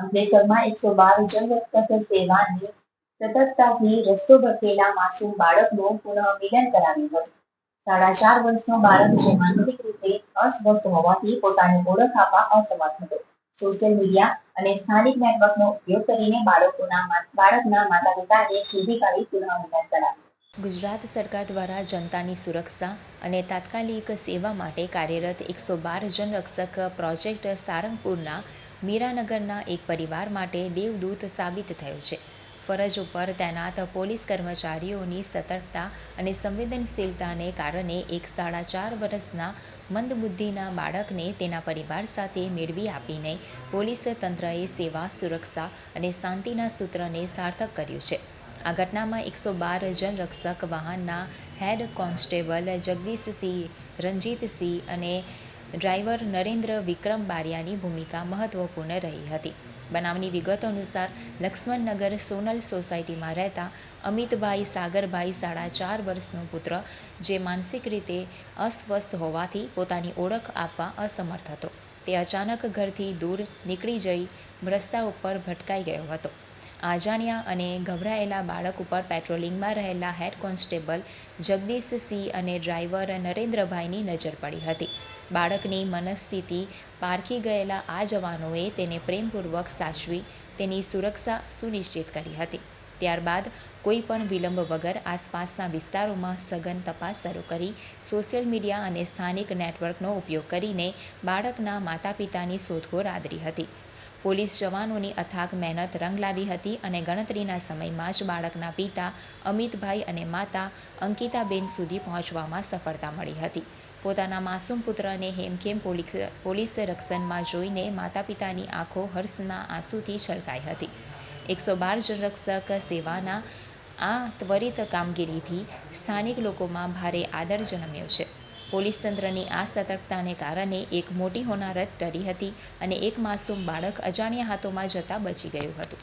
અંકલેશ્વરમાં એકસો બાર જનરક્ષક સેવાની સતર્કતાથી રસ્તો ભટકેલા માસૂમ બાળકનું પુનઃ મિલન કરાવ્યું હતું. સાડા ચાર વર્ષનો બાળક જે માનસિક રીતે અસ્વસ્થ હોવાથી પોતાની ઓળખ આપવા અસમર્થ હતો. સોશિયલ મીડિયા અને સ્થાનિક નેટવર્કનો ઉપયોગ કરીને બાળકોના બાળકના માતા પિતાને શોધી કાઢી પુનઃ મિલન કરાવ્યું. ગુજરાત સરકાર દ્વારા જનતાની સુરક્ષા અને તાત્કાલિક સેવા માટે કાર્યરત એકસો બાર જનરક્ષક પ્રોજેક્ટ સારંગપુરના મીરાનગરના એક પરિવાર માટે દેવદૂત સાબિત થયો છે. ફરજ ઉપર તૈનાત પોલીસ કર્મચારીઓની સતર્કતા અને સંવેદનશીલતાને કારણે એક સાડા ચાર વર્ષના મંદબુદ્ધિના બાળકને તેના પરિવાર સાથે મેળવી આપીને પોલીસ તંત્રએ સેવા, સુરક્ષા અને શાંતિના સૂત્રને સાર્થક કર્યું છે. આ ઘટનામાં એકસો બાર જનરક્ષક વાહનના હેડ કોન્સ્ટેબલ જગદીશસિંહ રંજીતસિંહ અને ડ્રાઈવર નરેન્દ્ર વિક્રમ બારિયાની ભૂમિકા મહત્વપૂર્ણ રહી હતી. બનાવની વિગતો અનુસાર લક્ષ્મણનગર સોનલ સોસાયટીમાં રહેતા અમિતભાઈ સાગરભાઈ સાડા ચાર વર્ષનો પુત્ર, જે માનસિક રીતે અસ્વસ્થ હોવાથી પોતાની ઓળખ આપવા અસમર્થ હતો. તે અચાનક ઘરથી દૂર નીકળી જઈ રસ્તા ઉપર ભટકાઈ ગયો હતો. અજાણ્યા અને ગભરાયેલા બાળક ઉપર પેટ્રોલિંગમાં રહેલા હેડ કોન્સ્ટેબલ જગદીશ સિંહ અને ડ્રાઈવર નરેન્દ્રભાઈની નજર પડી હતી. બાળકની મનસ્થિતિ પારખી ગયેલા આ જવાનોએ તેને પ્રેમપૂર્વક સાચવી તેની સુરક્ષા સુનિશ્ચિત કરી હતી. ત્યારબાદ કોઈ પણ વિલંબ વગર આસપાસના વિસ્તારોમાં સઘન તપાસ શરૂ કરી, સોશિયલ મીડિયા અને સ્થાનિક નેટવર્કનો ઉપયોગ કરીને બાળકના માતા પિતાની શોધખોળ આદરી હતી. પોલીસ જવાનોની અથાગ મહેનત રંગ લાવી હતી અને ગણતરીના સમયમાં જ બાળકના પિતા અમિતભાઈ અને માતા અંકિતાબેન સુધી પહોંચવામાં સફળતા મળી હતી. પોતાના માસૂમ પુત્રને હેમખેમ પોલીસ રક્ષણમાં જોઈને માતા પિતાની આંખો હર્ષના આંસુથી છલકાઈ હતી. એકસો બાર જનરક્ષક સેવાના આ ત્વરિત કામગીરીથી સ્થાનિક લોકોમાં ભારે આદર જન્મ્યો છે. પોલીસ તંત્રની આ સતર્કતાને કારણે એક મોટી હોનારત ટળી હતી અને એક માસૂમ બાળક અજાણ્યા હાથોમાં જતાં બચી ગયું હતું.